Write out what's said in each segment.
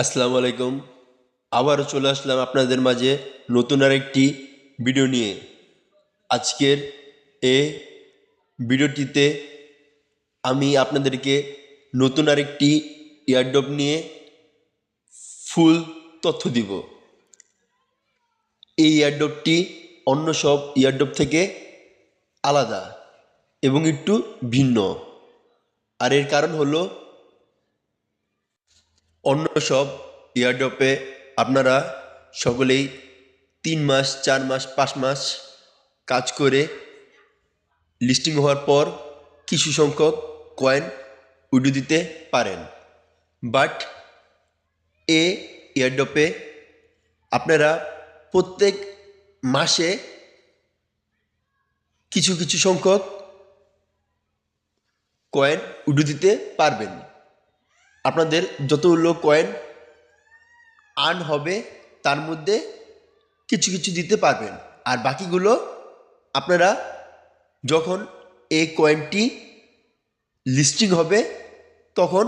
আসসালামু আলাইকুম। আবারও চলে আসলাম আপনাদের মাঝে নতুন আরেকটি ভিডিও নিয়ে। আজকের এ ভিডিওটিতে আমি আপনাদেরকে নতুন আরেকটি ইয়ারডপ নিয়ে ফুল তথ্য দিব। এই ইয়ারডপটি অন্য সব ইয়ারডপ থেকে আলাদা এবং একটু ভিন্ন। আর এর কারণ হলো অন্য সব ইয়ারডপে আপনারা সকলেই তিন মাস, চার মাস, পাঁচ মাস কাজ করে লিস্টিং হওয়ার পর কিছু সংখ্যক কয়েন উডু দিতে পারেন। বাট এ ইয়ারডপে আপনারা প্রত্যেক মাসে কিছু কিছু সংখ্যক কয়েন উডু দিতে পারবেন। আপনাদের যতগুলো কয়েন আর্ন হবে, তার মধ্যে কিছু কিছু দিতে পারবেন। আর বাকিগুলো আপনারা যখন এই কয়েনটি লিস্টিং হবে, তখন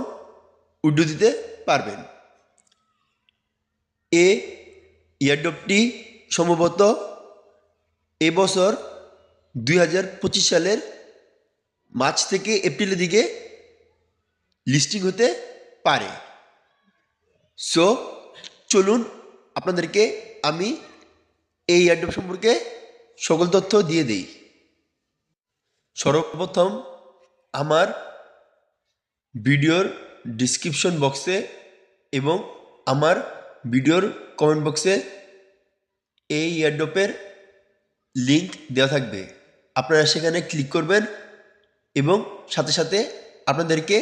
উড্ডু দিতে পারবেন। এ ইয়ারডপটি সম্ভবত এবছর দুই হাজার পঁচিশ সালের মার্চ থেকে এপ্রিলের দিকে লিস্টিং হতে পারে। সো চলুন আপনাদেরকে আমি এই এয়ারড্রপ সম্পর্কে সকল তথ্য দিয়ে দিই। সর্বপ্রথম আমার ভিডিওর ডিসক্রিপশন বক্সে এবং আমার ভিডিওর কমেন্ট বক্সে এই এয়ারড্রপের লিঙ্ক দেওয়া থাকবে। আপনারা সেখানে ক্লিক করবেন এবং সাথে সাথে আপনাদেরকে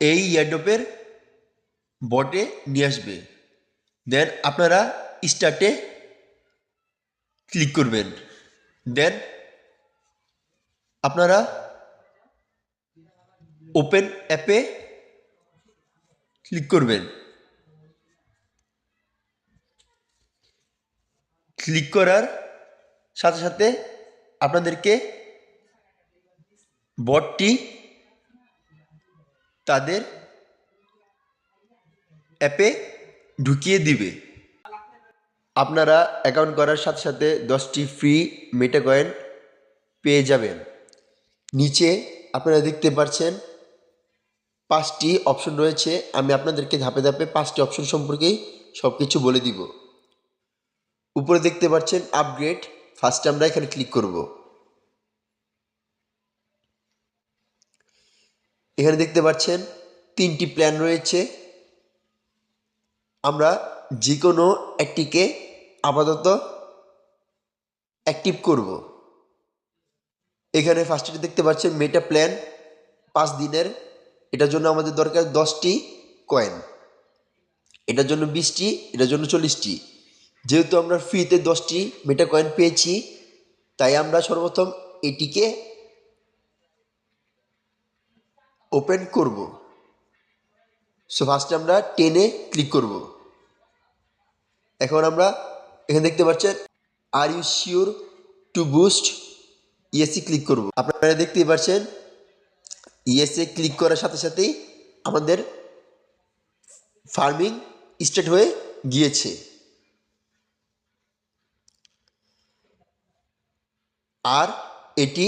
এই ইয়ারডপের বটে নিয়ে আসবে। দেন আপনারা স্টার্টে ক্লিক করবেন। দেন আপনারা ওপেন অ্যাপে ক্লিক করবেন। ক্লিক করার সাথে সাথে আপনাদেরকে বটটি তাদের অ্যাপে ঢুকিয়ে দিবে। আপনারা অ্যাকাউন্ট করার সাথে সাথে দশটি ফ্রি মেটা কয়েন পেয়ে যাবেন। নিচে আপনারা দেখতে পাচ্ছেন পাঁচটি অপশন রয়েছে। আমি আপনাদেরকে ধাপে ধাপে পাঁচটি অপশন সম্পর্কেই সব কিছু বলে দিব। উপরে দেখতে পাচ্ছেন আপগ্রেড ফার্স্টে আমরা এখানে ক্লিক করব। এখানে দেখতে পাচ্ছেন তিনটি প্ল্যান রয়েছে। আমরা যে কোনো একটিকে আপাতত অ্যাক্টিভ করব। এখানে ফার্স্টে দেখতে পাচ্ছেন মেটা প্ল্যান পাঁচ দিনের। এটার জন্য আমাদের দরকার দশটি কয়েন এটার জন্য বিশটি, এটার জন্য চল্লিশটি। যেহেতু আমরা ফ্রিতে দশটি মেটা কয়েন পেয়েছি, তাই আমরা সর্বপ্রথম এটিকে ওপেন করব। সো ফার্স্টে আমরা টেনে ক্লিক করব। এখন আমরা এখানে দেখতে পাচ্ছেন are you sure to boost ESC click করব। আপনারা দেখতেই পাচ্ছেন ইএসএ ক্লিক করার সাথে সাথেই আমাদের ফার্মিং স্টার্ট হয়ে গিয়েছে। আর এটি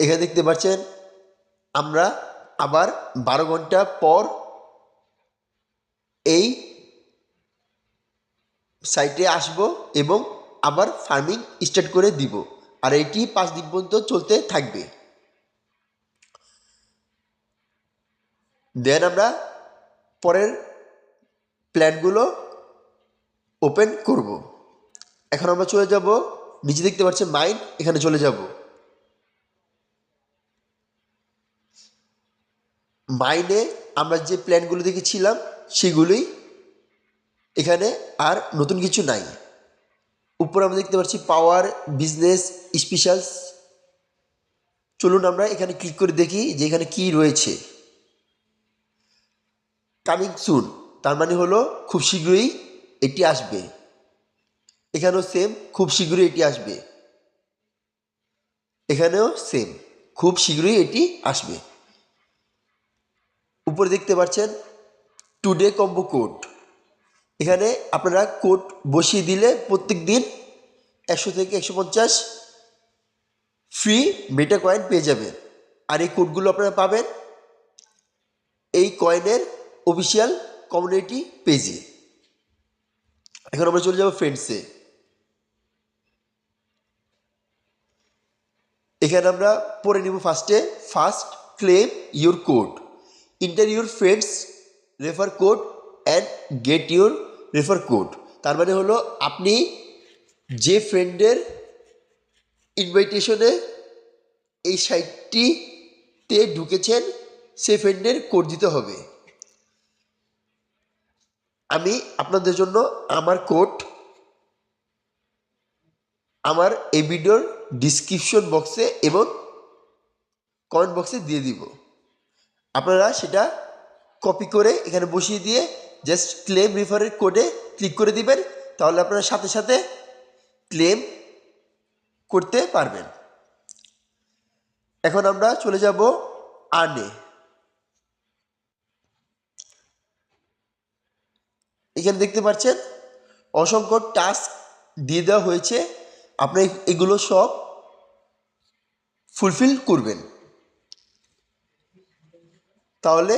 এখানে দেখতে পাচ্ছেন, আমরা আবার বারো ঘণ্টা পর এই সাইটে আসব এবং আবার ফার্মিং স্টার্ট করে দিব। আর এটি পাঁচ দিন পর্যন্ত চলতে থাকবে। দেন আমরা পরের প্ল্যানগুলো ওপেন করব। এখন আমরা চলে যাব, নিচে দেখতে পাচ্ছেন মাইন্ড এখানে চলে যাব। মাইন্ডে আমরা যে প্ল্যানগুলো দেখেছিলাম, সেগুলোই এখানে আর নতুন কিছু নাই। উপরে আমরা দেখতে পাচ্ছি পাওয়ার বিজনেস স্পেশালস চলুন আমরা এখানে ক্লিক করে দেখি যে এখানে কি রয়েছে। কামিং সুন তার মানে হলো খুব শীঘ্রই এটি আসবে। এখানেও সেম খুব শীঘ্রই এটি আসবে। এখানেও সেম খুব শীঘ্রই এটি আসবে। উপরে দেখতে পাচ্ছেন টুডে কম্বো কোড এখানে আপনারা কোড বসিয়ে দিলে প্রত্যেক দিন একশো থেকে একশো পঞ্চাশ ফ্রি মেটা কয়েন পেয়ে যাবেন। আর এই কোডগুলো আপনারা পাবেন এই কয়েনের অফিসিয়াল কমিউনিটি পেজে এখন আমরা চলে যাব ফ্রেন্ডসে এখানে আমরা পড়ে নিব ফার্স্টে first claim your code enter your friends refer code and get your refer code তার মানে হলো আপনি যে ফ্রেন্ডের ইনভাইটেশনে এই সাইটটিতে ঢুকেছেন, সে ফ্রেন্ডের কোড দিতে হবে। আমি আপনাদের জন্য আমার কোড আমার এই ভিডিওর ডিসক্রিপশন বক্সে এবং কমেন্ট বক্সে দিয়ে দিব। আপনারা সেটা কপি করে এখানে বসিয়ে দিয়ে জাস্ট ক্লেম রিফারের কোডে ক্লিক করে দিবেন, তাহলে আপনারা সাথে সাথে ক্লেম করতে পারবেন। এখন আমরা চলে যাব আনে এখানে দেখতে পাচ্ছেন, অসংখ্য টাস্ক দিয়ে দেওয়া হয়েছে, আপনি এগুলো সব ফুলফিল করবেন। তাহলে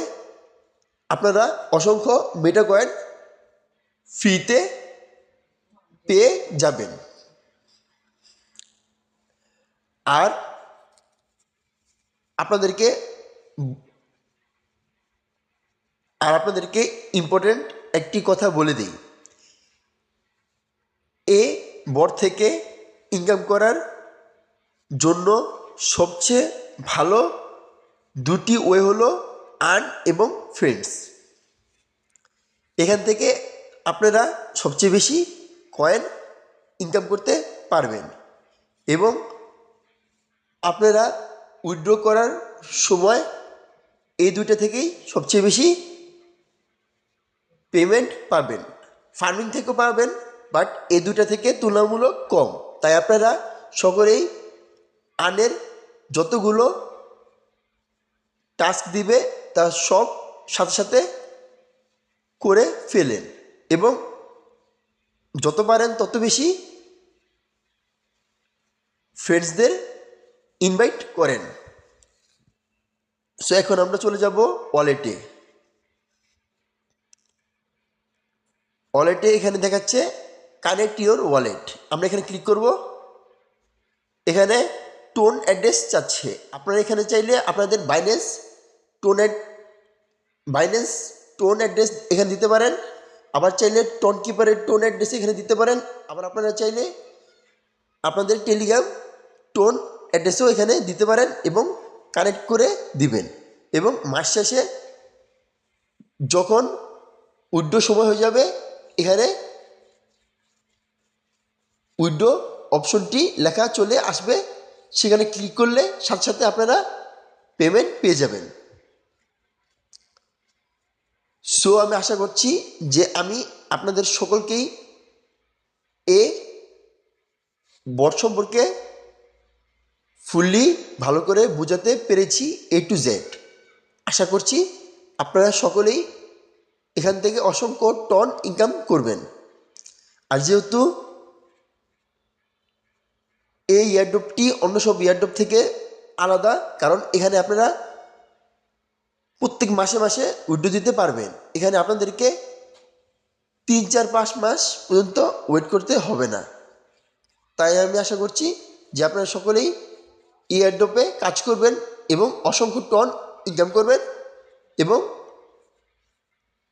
আপনারা অসংখ্য মেটা কয়েন ফ্রিতে পেয়ে যাবেন। আর আপনাদেরকে আর আপনাদেরকে ইম্পর্টেন্ট একটি কথা বলে দিই। এ বর থেকে ইনকাম করার জন্য সবচেয়ে ভালো দুটি ওয়ে হলো আর্ন এবং ফ্রেন্ডস এখান থেকে আপনারা সবচেয়ে বেশি কয়েন ইনকাম করতে পারবেন এবং আপনারা উইথড্র করার সময় এই দুইটা থেকেই সবচেয়ে বেশি পেমেন্ট পাবেন। ফার্মিং থেকেও পাবেন বাট এই দুটা থেকে তুলনামূলক কম। তাই আপনারা সকলেই আনের যতগুলো টাস্ক দিবে তা সব সাথে সাথে করে ফেলেন এবং যত পারেন তত বেশি ফ্রেন্ডসদের ইনভাইট করেন। সো এখন আমরা চলে যাব ওয়ালেটে ওয়ালেটে এখানে দেখাচ্ছে কানেক্ট ইউর ওয়ালেট আমরা এখানে ক্লিক করব। এখানে টোন অ্যাড্রেস চাচ্ছে। আপনারা এখানে চাইলে আপনাদের Binance TON add Binance TON address এখানে দিতে পারেন। আবার চাইলে টোন কিপারের টোন অ্যাড্রেস এখানে দিতে পারেন। আবার আপনারা চাইলে আপনাদের টেলিগ্রাম টোন অ্যাড্রেসও এখানে দিতে পারেন এবং কানেক্ট করে দিবেন। এবং মাস শেষে যখন উইড্রো সময় হয়ে যাবে, এখানে উইড্রো অপশনটি লেখা চলে আসবে। সেখানে ক্লিক করলে সাথে সাথে আপনারা পেমেন্ট পেয়ে যাবেন। সো আমি আশা করছি যে আমি আপনাদের সকলকেই এ বট সম্পর্কে ফুললি ভালো করে বোঝাতে পেরেছি এ টু জেড আশা করছি আপনারা সকলেই এখান থেকে অসংখ্য টন ইনকাম করবেন। আর যেহেতু এই ইয়ারড্রপটি অন্য সব ইয়ারড্রপ থেকে আলাদা, কারণ এখানে আপনারা প্রত্যেক মাসে মাসে উইড্রো দিতে পারবেন। এখানে আপনাদেরকে তিন, চার, পাঁচ মাস পর্যন্ত ওয়েট করতে হবে না। তাই আমি আশা করছি যে আপনারা সকলেই এই এয়ারড্রপে কাজ করবেন এবং অসংখ্য টন ইনকাম করবেন এবং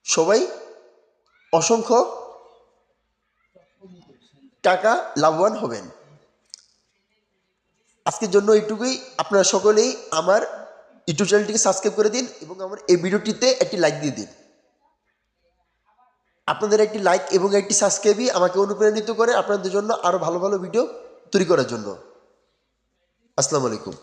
সবাই অসংখ্য টাকা লাভবান হবেন। আজকের জন্য এইটুকুই। আপনারা সকলেই আমার ইউটিউব চ্যানেলটিকে সাবস্ক্রাইব করে দিন এবং আমার এই ভিডিওটিতে একটি লাইক দিয়ে দিন। আপনাদের একটি লাইক এবং একটি সাবস্ক্রাইবই আমাকে অনুপ্রাণিত করে আপনাদের জন্য আরও ভালো ভালো ভিডিও তৈরি করার জন্য। আসসালামু আলাইকুম।